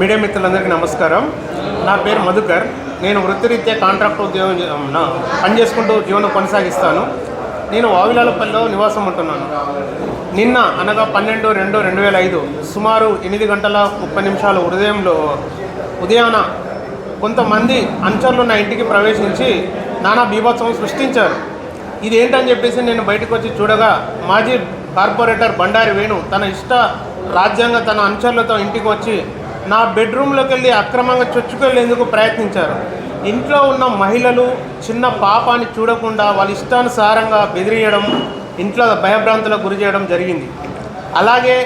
Media మిత్రులందరికీ నమస్కారం. నా పేరు మధుకర్. నేను వృత్తిరీత్యా కాంట్రాక్ట్ ఉద్యోగం పనిచేసుకుంటూ జీవనం కొనసాగిస్తాను. నేను వావిలాలపల్లిలో నివాసం ఉంటున్నాను. నిన్న అనగా పన్నెండు రెండు రెండు వేల ఐదు సుమారు ఎనిమిది గంటల ముప్పై నిమిషాలు ఉదయంలో ఉదయాన కొంతమంది అంచర్లు నా ఇంటికి ప్రవేశించి నానా బీభత్సవం సృష్టించారు. ఇదేంటని చెప్పేసి నేను బయటకు వచ్చి చూడగా మాజీ కార్పొరేటర్ బండారి వేణు తన ఇష్ట రాజ్యాంగ తన అంచర్లతో ఇంటికి వచ్చి నా బెడ్రూమ్లోకి వెళ్ళి అక్రమంగా చొచ్చుకెళ్ళేందుకు ప్రయత్నించారు. ఇంట్లో ఉన్న మహిళలు చిన్న పాపాన్ని చూడకుండా వాళ్ళ ఇష్టానుసారంగా బెదిరియడం ఇంట్లో భయభ్రాంతులకు గురి చేయడం జరిగింది. అలాగే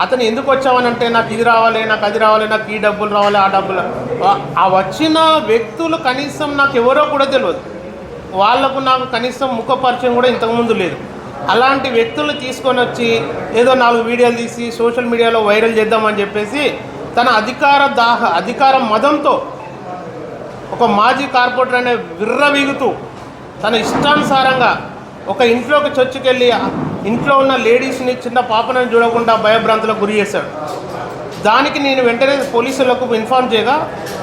అతను ఎందుకు వచ్చావనంటే నాకు ఇది రావాలి నాకు అది రావాలి నాకు ఈ డబ్బులు రావాలి ఆ డబ్బులు ఆ- ఆ వచ్చిన వ్యక్తులు కనీసం నాకు ఎవరో కూడా తెలియదు వాళ్ళకు నాకు కనీసం ముఖ పరిచయం కూడా ఇంతకుముందు లేదు. అలాంటి వ్యక్తులు తీసుకొని వచ్చి ఏదో నాలుగు వీడియోలు తీసి సోషల్ మీడియాలో వైరల్ చేద్దామని చెప్పేసి తన అధికార దాహ అధికార మదంతో ఒక మాజీ కార్పొరేటర్ అనే విర్రవీగుతూ తన ఇష్టానుసారంగా ఒక ఇంట్లోకి చొచ్చుకెళ్ళి ఇంట్లో ఉన్న లేడీస్ని చిన్న పాపనని చూడకుండా భయభ్రాంతులకు గురి చేశాడు. దానికి నేను వెంటనే పోలీసులకు ఇన్ఫార్మ్ చేయగా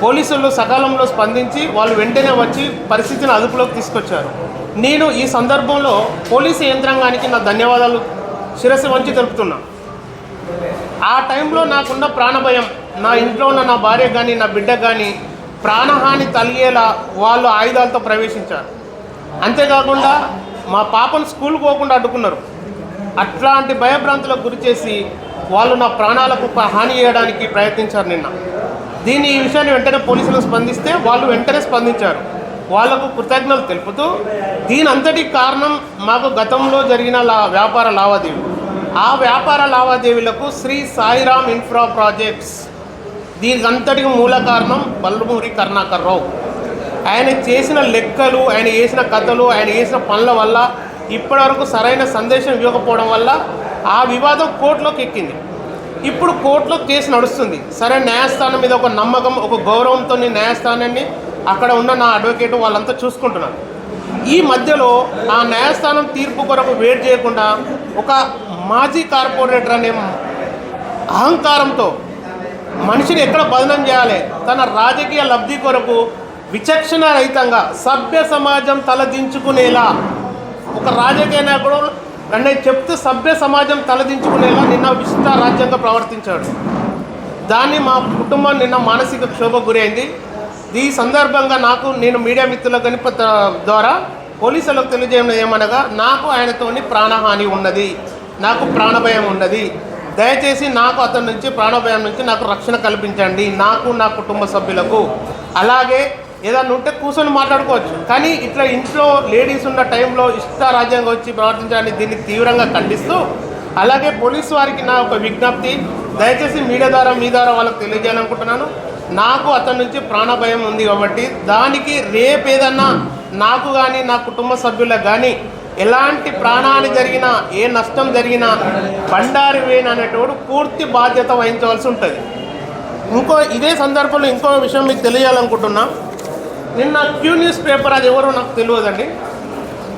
పోలీసులు సకాలంలో స్పందించి వాళ్ళు వెంటనే వచ్చి పరిస్థితిని అదుపులోకి తీసుకొచ్చారు. నేను ఈ సందర్భంలో పోలీసు యంత్రాంగానికి నా ధన్యవాదాలు శిరస్సు వంచి తెలుపుతున్నా. ఆ టైంలో నాకున్న ప్రాణభయం నా ఇంట్లో ఉన్న నా భార్య కానీ నా బిడ్డ కానీ ప్రాణహాని తలిగేలా వాళ్ళు ఆయుధాలతో ప్రవేశించారు. అంతేకాకుండా మా పాపను స్కూల్ పోకుండా అడ్డుకున్నారు. అట్లాంటి భయభ్రాంతులకు గురి చేసి వాళ్ళు నా ప్రాణాలకు హాని చేయడానికి ప్రయత్నించారు నిన్న. దీని ఈ విషయాన్ని వెంటనే పోలీసులకు స్పందిస్తే వాళ్ళు వెంటనే స్పందించారు. వాళ్ళకు కృతజ్ఞతలు తెలుపుతూ దీని అంతటి కారణం మాకు గతంలో జరిగిన లా వ్యాపార లావాదేవీ ఆ వ్యాపార లావాదేవీలకు శ్రీ సాయిరామ్ ఇన్ఫ్రా ప్రాజెక్ట్స్ దీనికంతటికి మూల కారణం బల్మూరి కరుణాకర్ రావు. ఆయన చేసిన లెక్కలు ఆయన చేసిన కథలు ఆయన చేసిన పనుల వల్ల ఇప్పటివరకు సరైన సందేశం ఇవ్వకపోవడం వల్ల ఆ వివాదం కోర్టులోకి ఎక్కింది. ఇప్పుడు కోర్టులో కేసు నడుస్తుంది. సరే న్యాయస్థానం మీద ఒక నమ్మకం ఒక గౌరవంతో న్యాయస్థానాన్ని అక్కడ ఉన్న నా అడ్వకేట్ వాళ్ళంతా చూసుకుంటున్నారు. ఈ మధ్యలో ఆ న్యాయస్థానం తీర్పు కొరకు వెయిట్ చేయకుండా ఒక మాజీ కార్పొరేటర్ అనే అహంకారంతో మనిషిని ఎక్కడ బదనం చేయాలి? తన రాజకీయ లబ్ధి కొరకు విచక్షణ రహితంగా సభ్య సమాజం తలదించుకునేలా. ఒక రాజకీయ నాయకుడు అంటే చెప్తూ సభ్య సమాజం తలదించుకునేలా నిన్న విశిష్ట రాజ్యంతో ప్రవర్తించాడు. దాన్ని మా కుటుంబం నిన్న మానసిక క్షోభ గురైంది. ఈ సందర్భంగా నాకు నేను మీడియా మిత్రుల గణప ద్వారా పోలీసులకు తెలియజేయడం ఏమనగా నాకు ఆయనతోని ప్రాణహాని ఉన్నది. నాకు ప్రాణభయం ఉన్నది. దయచేసి నాకు అతని నుంచి ప్రాణభయం నుంచి నాకు రక్షణ కల్పించండి. నాకు నా కుటుంబ సభ్యులకు. అలాగే ఏదన్నా ఉంటే కూర్చొని మాట్లాడుకోవచ్చు. కానీ ఇట్లా ఇంట్లో లేడీస్ ఉన్న టైంలో ఇష్ట రాజ్యాంగం వచ్చి ప్రవర్తించడానికి దీన్ని తీవ్రంగా ఖండిస్తూ అలాగే పోలీస్ వారికి నా ఒక విజ్ఞప్తి దయచేసి మీడియా ద్వారా మీ ద్వారా వాళ్ళకి తెలియజేయాలనుకుంటున్నాను. నాకు అతని నుంచి ప్రాణభయం ఉంది కాబట్టి దానికి రేపు ఏదన్నా నాకు కానీ నా కుటుంబ సభ్యులకు కానీ ఎలాంటి ప్రాణాన్ని జరిగినా ఏ నష్టం జరిగినా బండారి వేణు అనేటోడు పూర్తి బాధ్యత వహించవలసి ఉంటుంది. ఇంకో ఇదే సందర్భంలో ఇంకో విషయం మీకు తెలియాలనుకుంటున్నా. నిన్న క్యూ న్యూస్ పేపర్ అది ఎవరో నాకు తెలియదండి.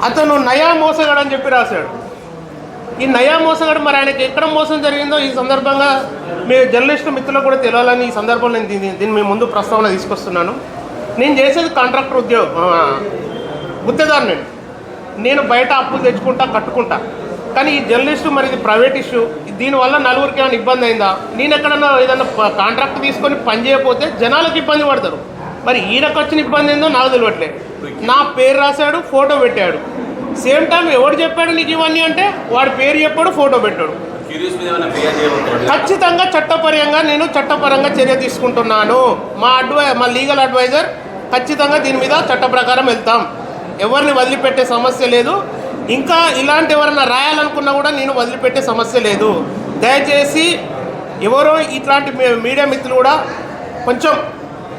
అతను నయా మోసగాడు అని చెప్పి రాశాడు. ఈ నయా మోసగాడు మరి ఆయనకి ఎక్కడ మోసం జరిగిందో ఈ సందర్భంగా మీ జర్నలిస్ట్ మిత్రులకు కూడా తెలియాలని ఈ సందర్భంలో నేను దీన్ని దీన్ని మీ ముందు ప్రస్తావన తీసుకొస్తున్నాను. నేను చేసేది కాంట్రాక్టర్ ఉద్యోగం గుత్తేదారు నేను. నేను బయట అప్పులు తెచ్చుకుంటా కట్టుకుంటా. కానీ ఈ జర్నలిస్టు మరి ఇది ప్రైవేట్ ఇష్యూ. దీనివల్ల నలుగురికి ఏమైనా ఇబ్బంది అయిందా? నేను ఎక్కడన్నా ఏదైనా ప- కాంట్రాక్ట్ తీసుకొని పని చేయకపోతే జనాలకు ఇబ్బంది పడతారు. మరి ఈయనకు వచ్చిన ఇబ్బంది ఏందో నాకు తెలియట్లేదు నా పేరు రాశాడు ఫోటో పెట్టాడు. సేమ్ టైం ఎవడు చెప్పాడు నీకు ఇవన్నీ అంటే వాడి పేరు చెప్పాడు ఫోటో పెట్టాడు. ఖచ్చితంగా చట్టపరంగా నేను చట్టపరంగా చర్య తీసుకుంటున్నాను. మా అడ్వై మా లీగల్ అడ్వైజర్ ఖచ్చితంగా దీని మీద చట్ట ప్రకారం వెళ్తాం. ఎవరిని వదిలిపెట్టే సమస్య లేదు. ఇంకా ఇలాంటి ఎవరైనా రాయాలనుకున్నా కూడా నేను వదిలిపెట్టే సమస్య లేదు. దయచేసి ఎవరో ఇట్లాంటి మీ- మీడియా మిత్రులు కూడా కొంచెం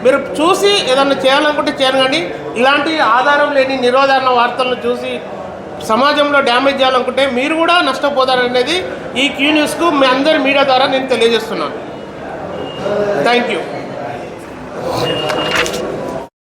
మీరు చూసి ఏదన్నా చేయాలనుకుంటే చేయను కానీ ఇలాంటి ఆధారం లేని నిరోధారణ వార్తలను చూసి సమాజంలో డ్యామేజ్ చేయాలనుకుంటే మీరు కూడా నష్టపోతారనేది ఈ క్యూ న్యూస్కు మీ అందరి మీడియా ద్వారా నేను తెలియజేస్తున్నాను. Thank you.